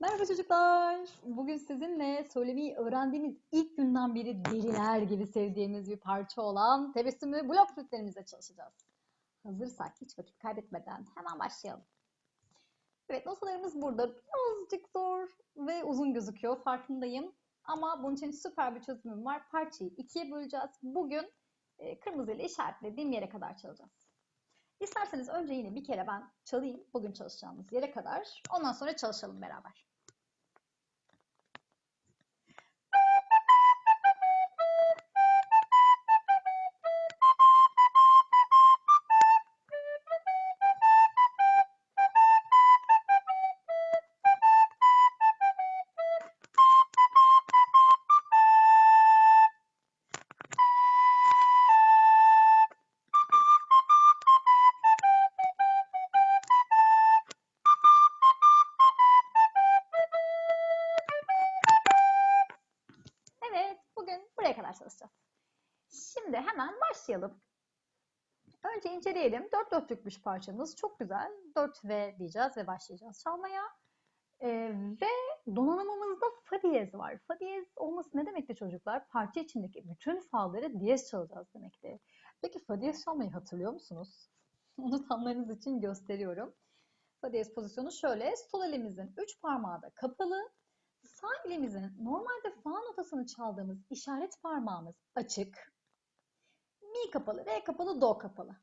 Merhaba çocuklar. Bugün sizinle söylemeyi öğrendiğimiz ilk günden beri deliler gibi sevdiğimiz bir parça olan tebessümlü blok flütlerimizle çalışacağız. Hazırsak hiç vakit kaybetmeden hemen başlayalım. Evet notalarımız burada. Birazcık zor ve uzun gözüküyor farkındayım. Ama bunun için süper bir çözümüm var. Parçayı ikiye böleceğiz. Bugün e, kırmızıyla işaretlediğim yere kadar çalacağız. İsterseniz önce yine bir kere ben çalayım bugün çalışacağımız yere kadar. Ondan sonra çalışalım beraber. Başlayalım. Önce inceleyelim. Dört dörtlükmüş parçamız. Çok güzel. 4V diyeceğiz ve başlayacağız çalmaya. Ee, ve donanımımızda fa diyez var. Fa diyez olması ne demekti çocuklar? Parça içindeki bütün fa'ları diyez çalacağız demekti. Peki fa diyez çalmayı hatırlıyor musunuz? Unutanlarınız için gösteriyorum. Fa diyez pozisyonu şöyle. Sol elimizin üç parmağı da kapalı. Sağ elimizin normalde fa notasını çaldığımız işaret parmağımız açık. Mi kapalı, re kapalı, do kapalı.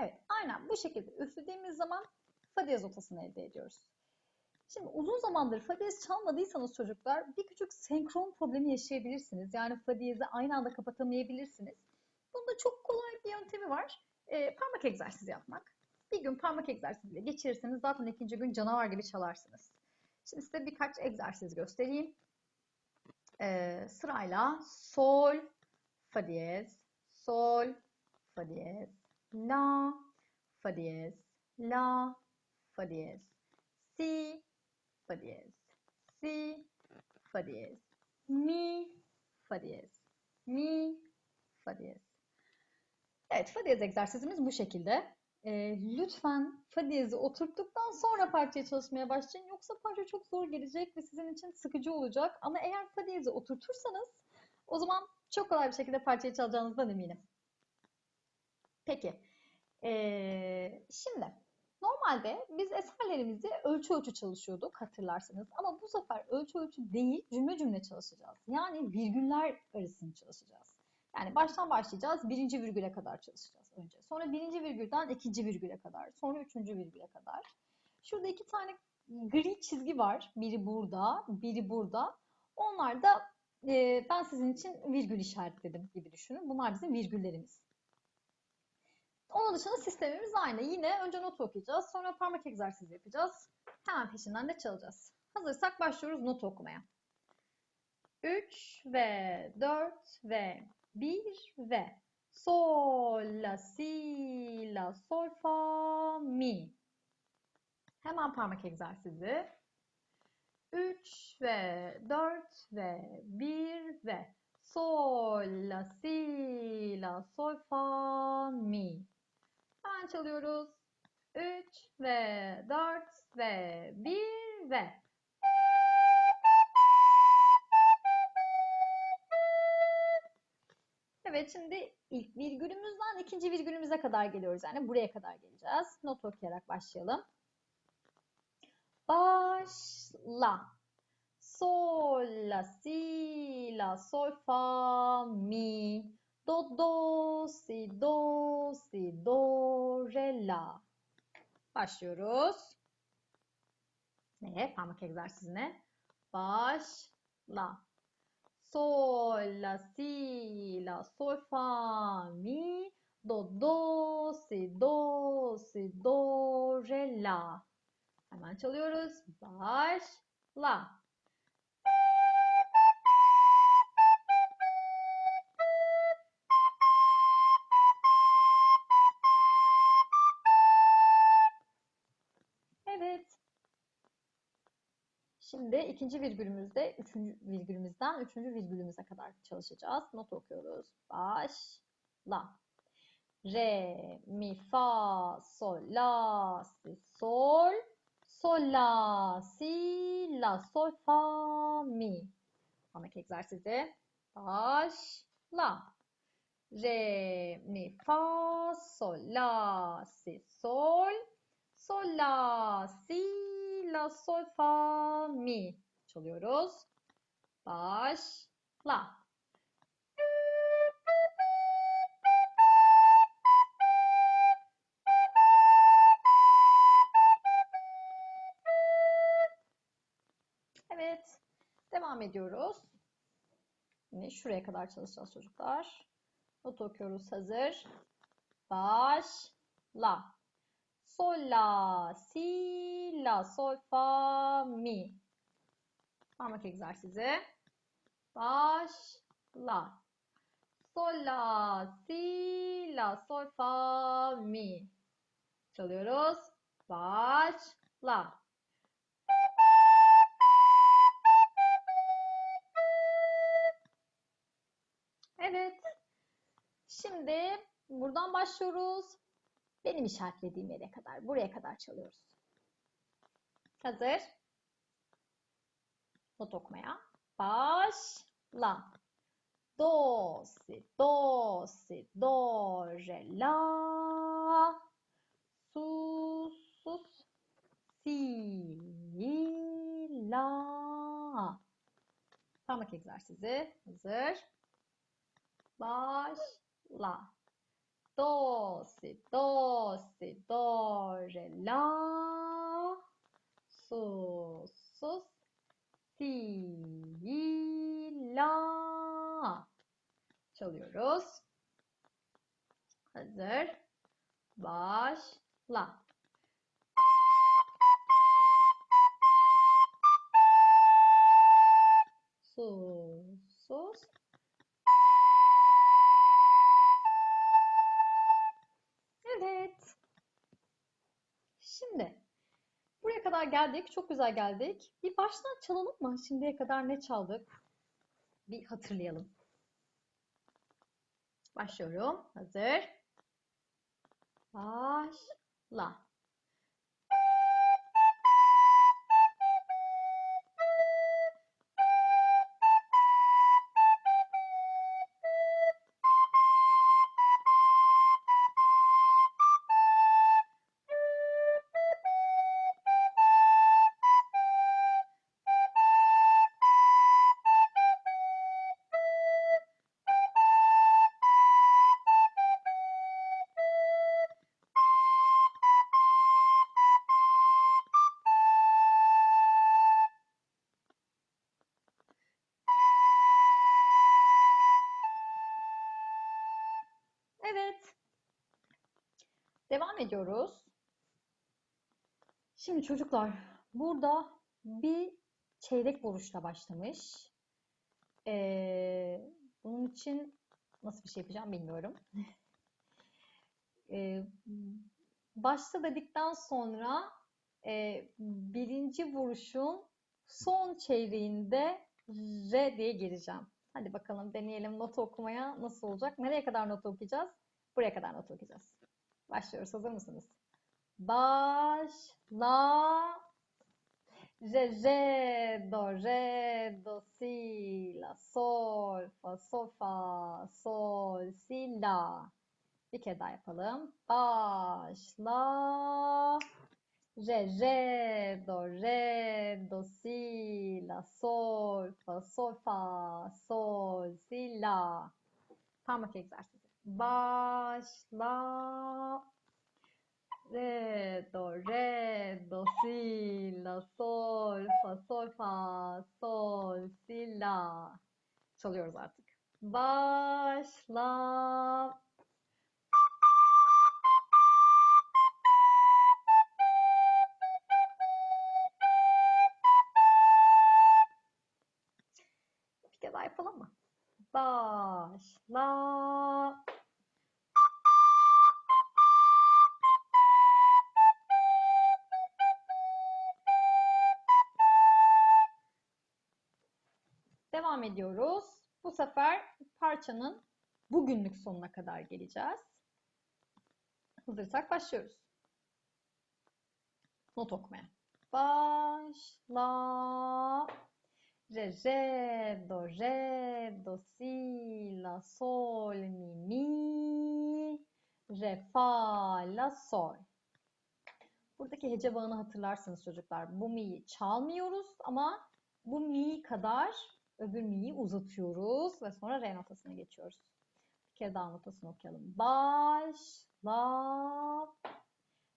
Evet, aynen bu şekilde üflediğimiz zaman fa diyez notasını elde ediyoruz. Şimdi uzun zamandır fa diyez çalmadıysanız çocuklar bir küçük senkron problemi yaşayabilirsiniz. Yani fa diyezi aynı anda kapatamayabilirsiniz. Bunda çok kolay bir yöntemi var. Ee, parmak egzersizi yapmak. Bir gün parmak egzersiziyle geçirirseniz zaten ikinci gün canavar gibi çalarsınız. Şimdi size birkaç egzersiz göstereyim. Ee, sırayla sol, fa diyez, sol, fa diyez, la, fa diyez, la, fa diyez, si, fa diyez, si, fa diyez, mi, fa diyez, mi, fa diyez. Evet, fa diyez egzersizimiz bu şekilde. Ee, lütfen fa diyezi oturttuktan sonra parçaya çalışmaya başlayın. Yoksa parça çok zor gelecek ve sizin için sıkıcı olacak. Ama eğer fa diyezi oturtursanız o zaman çok kolay bir şekilde parçayı çalacağınızdan eminim. Peki. Ee, şimdi normalde biz eserlerimizi ölçü ölçü çalışıyorduk hatırlarsanız. Ama bu sefer ölçü ölçü değil cümle cümle çalışacağız. Yani virgüller arasını çalışacağız. Yani baştan başlayacağız. Birinci virgüle kadar çalışacağız önce. Sonra birinci virgülden ikinci virgüle kadar. Sonra üçüncü virgüle kadar. Şurada iki tane gri çizgi var. Biri burada, biri burada. Onlar da e, ben sizin için virgül işaretledim gibi düşünün. Bunlar bizim virgüllerimiz. Onun dışında sistemimiz aynı. Yine önce not okuyacağız. Sonra parmak egzersizi yapacağız. Hemen peşinden de çalacağız. Hazırsak başlıyoruz not okumaya. 3 ve 4 ve 1 ve sol, la, si, la, sol, fa, mi. Hemen parmak egzersizi. 3 ve 4 ve 1 ve sol, la, si, la, sol, fa, mi. Hemen çalıyoruz. 3 ve 4 ve 1 ve Evet şimdi ilk virgülümüzden ikinci virgülümüze kadar geliyoruz. Yani buraya kadar geleceğiz. Not okuyarak başlayalım. Başla. Sol, la, si, la, sol, fa, mi. Do, do, si, do, si, do, re, la. Başlıyoruz. Neye? Parmak egzersizine. Başla. Sol, la, si, la, sol, fa, mi. Do, do, si, do, si, do, re, la. Hemen çalıyoruz. Başla. Evet. Şimdi ikinci virgülümüzde üçüncü virgülümüzden üçüncü virgülümüze kadar çalışacağız. Not okuyoruz. Başla. Re, mi, fa, sol, la, si, sol, sol, la, si, la, sol, fa, mi. Sonraki egzersize başla. Re, mi, fa, sol, la, si, sol. Sol, la, si, la, sol, fa, mi. Çalıyoruz. Başla. Devam ediyoruz. Yine şuraya kadar çalışacağız çocuklar. Not okuyoruz. Hazır. Başla. Sol, la, si, la, sol, fa, mi. Parmak egzersizi. Başla. Sol, la, si, la, sol, fa, mi. Çalıyoruz. Başla. Buradan başlıyoruz. Benim işaretlediğim yere kadar, buraya kadar çalıyoruz. Hazır. Not okumaya. Başla. Do, si, do, si, do, re, la. Su, sus, si, la. Parmak egzersizi. Hazır. Başla. Do, si, do, si, do, re, la. Su, sus, si, la. Çalıyoruz. Hazır. Başla. Su, kadar geldik. Çok güzel geldik. Bir baştan çalalım mı? Şimdiye kadar ne çaldık? Bir hatırlayalım. Başlıyorum. Hazır. Başla. Evet. Devam ediyoruz. Şimdi çocuklar burada bir çeyrek vuruşla başlamış. Ee, bunun için nasıl bir şey yapacağım bilmiyorum. Ee, başla dedikten sonra e, birinci vuruşun son çeyreğinde re diye gireceğim. Hadi bakalım deneyelim notu okumaya nasıl olacak? Nereye kadar notu okuyacağız? Buraya kadar notu okuyacağız. Başlıyoruz. Hazır mısınız? Başla. Re, re, do, re, do, si, la, sol, fa, sol, fa, sol, si, la. Bir kere daha yapalım. Başla. Re, re, do, re, do, si, la, sol, fa, sol, fa, sol, si, la. Parmak egzersizi. Başla. Re, do, re, do, si, la, sol, fa, sol, fa, sol, si, la. Çalıyoruz artık. Başla. Bir kere daha yapalım mı? Başla. Ediyoruz. Bu sefer parçanın bugünlük sonuna kadar geleceğiz. Hazırsak başlıyoruz. Not okumaya. Başla. re, re, do, re, do, si, la, sol, mi, mi, re, fa, la, sol. Buradaki hece bağını hatırlarsınız çocuklar. Bu mi'yi çalmıyoruz ama bu mi kadar öbür mi'yi uzatıyoruz ve sonra re notasına geçiyoruz. Bir kere daha notasını okuyalım. Baş, la,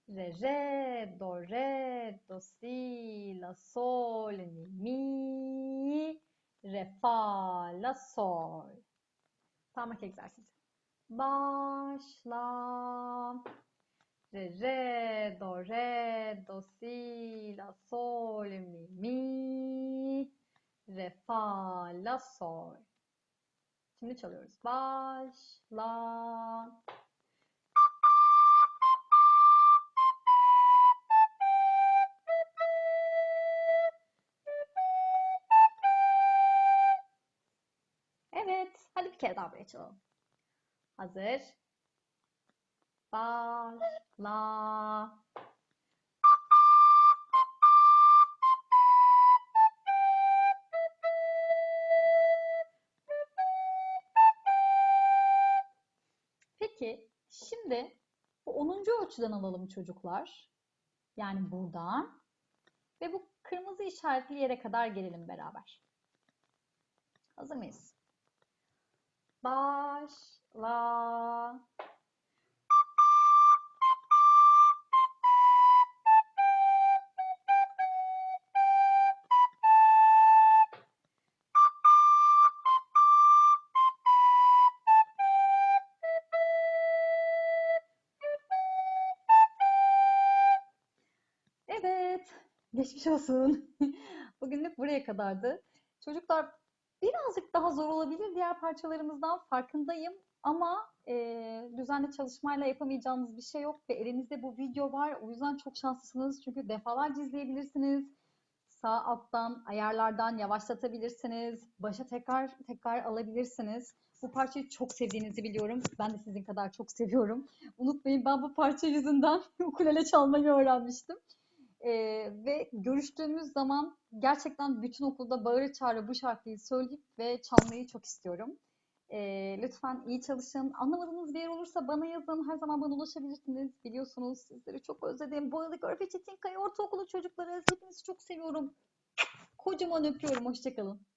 re, re, do, re, do, si, la, sol, mi, mi, re, fa, la, sol. Parmak egzersizi. Başla. Re, re, do, re, do, si, la, sol, mi, mi, re, fa, la, sol. Şimdi çalıyoruz. Başla. Evet. Hadi bir kere daha buraya çalalım. Hazır. Başla. Peki, şimdi bu 10. ölçüden alalım çocuklar. Yani buradan. Ve bu kırmızı işaretli yere kadar gelelim beraber. Hazır mıyız? Başla. Geçmiş olsun. Bugünlük buraya kadardı. Çocuklar birazcık daha zor olabilir diğer parçalarımızdan farkındayım. Ama e, düzenli çalışmayla yapamayacağınız bir şey yok ve elinizde bu video var. O yüzden çok şanslısınız çünkü defalarca izleyebilirsiniz. Sağ alttan, ayarlardan yavaşlatabilirsiniz. Başa tekrar tekrar alabilirsiniz. Bu parçayı çok sevdiğinizi biliyorum. Ben de sizin kadar çok seviyorum. Unutmayın ben bu parça yüzünden ukulele çalmayı öğrenmiştim. Ee, ve görüştüğümüz zaman gerçekten bütün okulda bağıra çağıra bu şarkıyı söyleyip ve çalmayı çok istiyorum. Ee, lütfen iyi çalışın. Anlamadığınız bir yer olursa bana yazın. Her zaman bana ulaşabilirsiniz. Biliyorsunuz sizleri çok özledim. Bu arada Görfe Çetinkaya Ortaokulu çocukları hepinizi çok seviyorum. Kocaman öpüyorum. Hoşçakalın.